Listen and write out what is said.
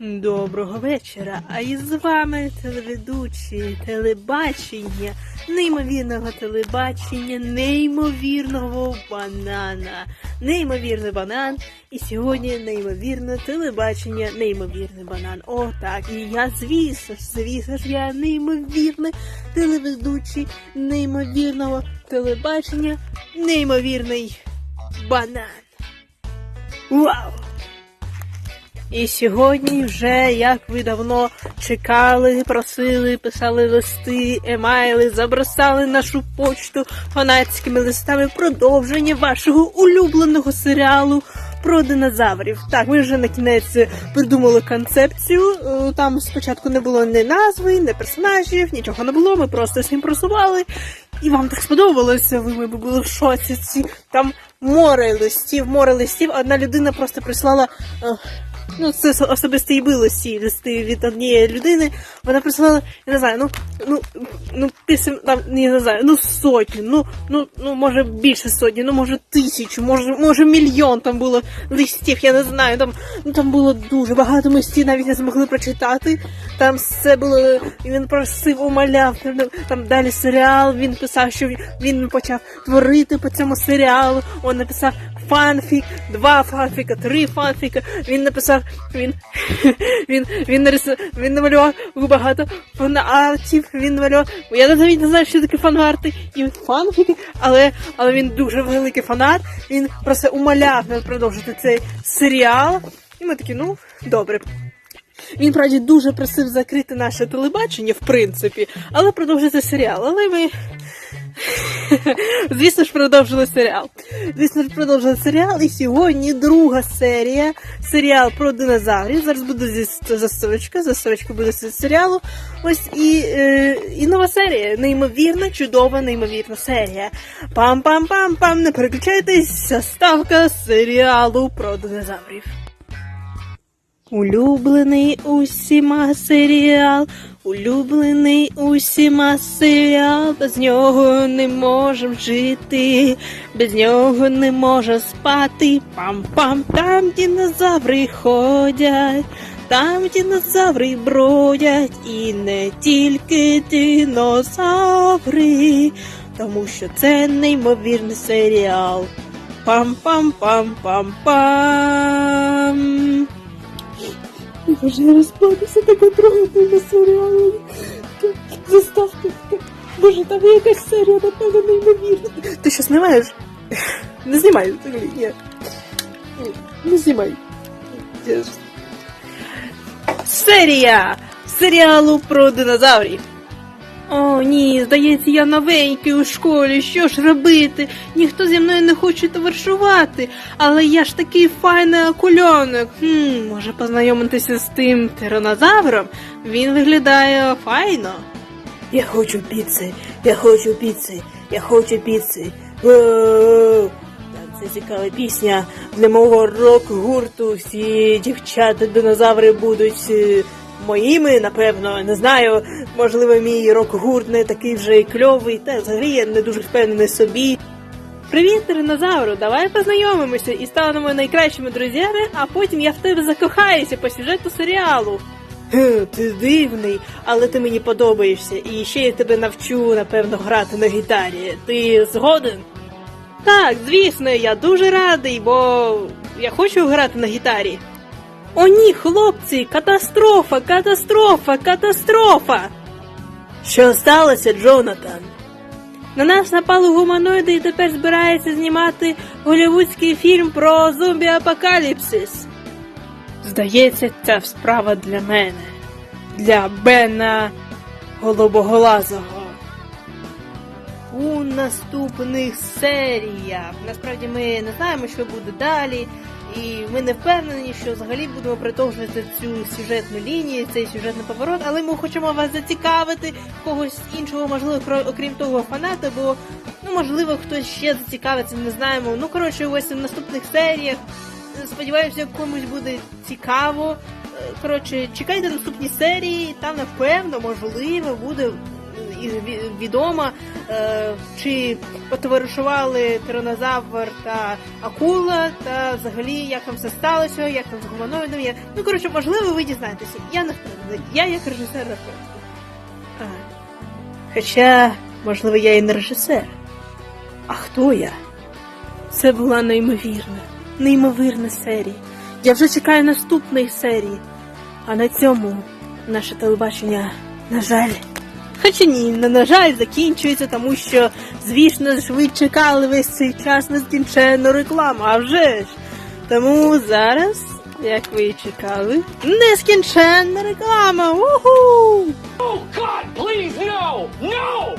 Доброго вечора. А із вами телеведучі телебачення, неймовірного телебачення, неймовірного банана. Неймовірний банан. І сьогодні неймовірне телебачення, неймовірний банан. О, так. І я, звісно ж, звісно ж, я неймовірний телеведучий, неймовірного телебачення, неймовірний банан. Вау! І сьогодні вже, як ви давно чекали, просили, писали листи, емайли, забросали нашу почту фанатськими листами продовження вашого улюбленого серіалу про динозаврів. Так, ми вже на кінець придумали концепцію. Е, Там спочатку не було ні назви, ні персонажів, нічого не було. Ми просто сімпросували. І вам так сподобалося, ви ми були в шоці. Ці там море листів, море листів. Одна людина просто прислала. Ну, це особисті і листі, листи від однієї людини. Вона прислала, я не знаю, ну, ну, ну, пісім, там, не знаю, ну, сотню, ну, ну, ну, може більше сотні, ну, може тисячу, може, може мільйон там було листів, я не знаю, там, ну, там було дуже багато, ми всі навіть не змогли прочитати. Там все було, і він просив, умоляв, там, далі серіал, він писав, що він почав творити по цьому серіалу, він написав фанфік, два фанфіка, три фанфіка. Він написав, він він, він, нарисував, він намалював багато фанартів, він намалював. Я навіть не знаю, що таке фанарти і фанфіки, але, але він дуже великий фанат. Він просто умоляв продовжити цей серіал. І ми такі, ну, добре. Він правді дуже просив закрити наше телебачення, в принципі, але продовжити серіал. Але ми. Звісно ж, продовжили серіал. Звісно ж, продовжили серіал. І сьогодні друга серія. Серіал про динозаврів. Зараз буде зі заставочка. Заставочка буде з серіалу. Ось і, е, і нова серія. Неймовірна, чудова, неймовірна серія. Пам-пам-пам-пам. Не переключайтесь. Заставка серіалу про динозаврів. Улюблений усіма серіал, улюблений усіма серіал, без нього не можем жити, без нього не можу спати. Пам-пам, там динозаври ходять, там динозаври бродять, і не тільки динозаври, тому що це неймовірний серіал. Пам-пам-пам-пам-пам. Боже, я розплакався така на серіалу. Заставка. Боже, там є якась серія, напевно, неймовірна. Ти що знімаєш? Не знімай, взагалі. Ні, Не знімай. Серія серіалу про динозаврів. О, ні, здається, я новенький у школі. Що ж робити? Ніхто зі мною не хоче товаришувати, але я ж такий файний окульонок. Хм, може познайомитися з тим тиранозавром? Він виглядає файно. Я хочу піци, я хочу піци, я хочу піци. Воу! Це цікава пісня для мого рок-гурту. Всі дівчата динозаври будуть е, моїми, напевно, не знаю. Можливо, мій рок-гурт не такий вже й кльовий, та взагалі я не дуже впевнений собі. Привіт, динозавру! Давай познайомимося і станемо найкращими друзями, а потім я в тебе закохаюся по сюжету серіалу. Ти дивний, але ти мені подобаєшся, і ще я тебе навчу, напевно, грати на гітарі. Ти згоден? Так, звісно, я дуже радий, бо я хочу грати на гітарі. О ні, хлопці, катастрофа, катастрофа, катастрофа. Що сталося, Джонатан? На нас напали гуманоїди і тепер збирається знімати голівудський фільм про зомбі-апокаліпсис. Здається, ця справа для мене, для Бена Голубоголазого. У наступних серіях. Насправді ми не знаємо, що буде далі, і ми не впевнені, що взагалі будемо продовжувати цю сюжетну лінію, цей сюжетний поворот, але ми хочемо вас зацікавити, когось іншого, можливо, окрім того фаната, бо ну можливо хтось ще зацікавиться, не знаємо. Ну коротше, ось в наступних серіях. Сподіваюся, комусь буде цікаво. Е, Коротше, чекайте наступні серії, там напевно, можливо, буде і ві- е, чи потоваришували тиранозавр та акула, та взагалі як там все сталося, як там з гуманоїдом є. Ну коротше, можливо, ви дізнаєтеся. Я не впевнена. Я як режисер не впевнена. Хоча, можливо, я і не режисер. А хто я? Це була неймовірна, неймовірна серія. Я вже чекаю наступної серії. А на цьому наше телебачення, на жаль. Хоча ні, на жаль, закінчується, тому що, звісно ж, ви чекали весь цей час нескінченну рекламу, а вже ж. Тому зараз, як ви і чекали, нескінченна реклама. Уху! Oh God, please no! No!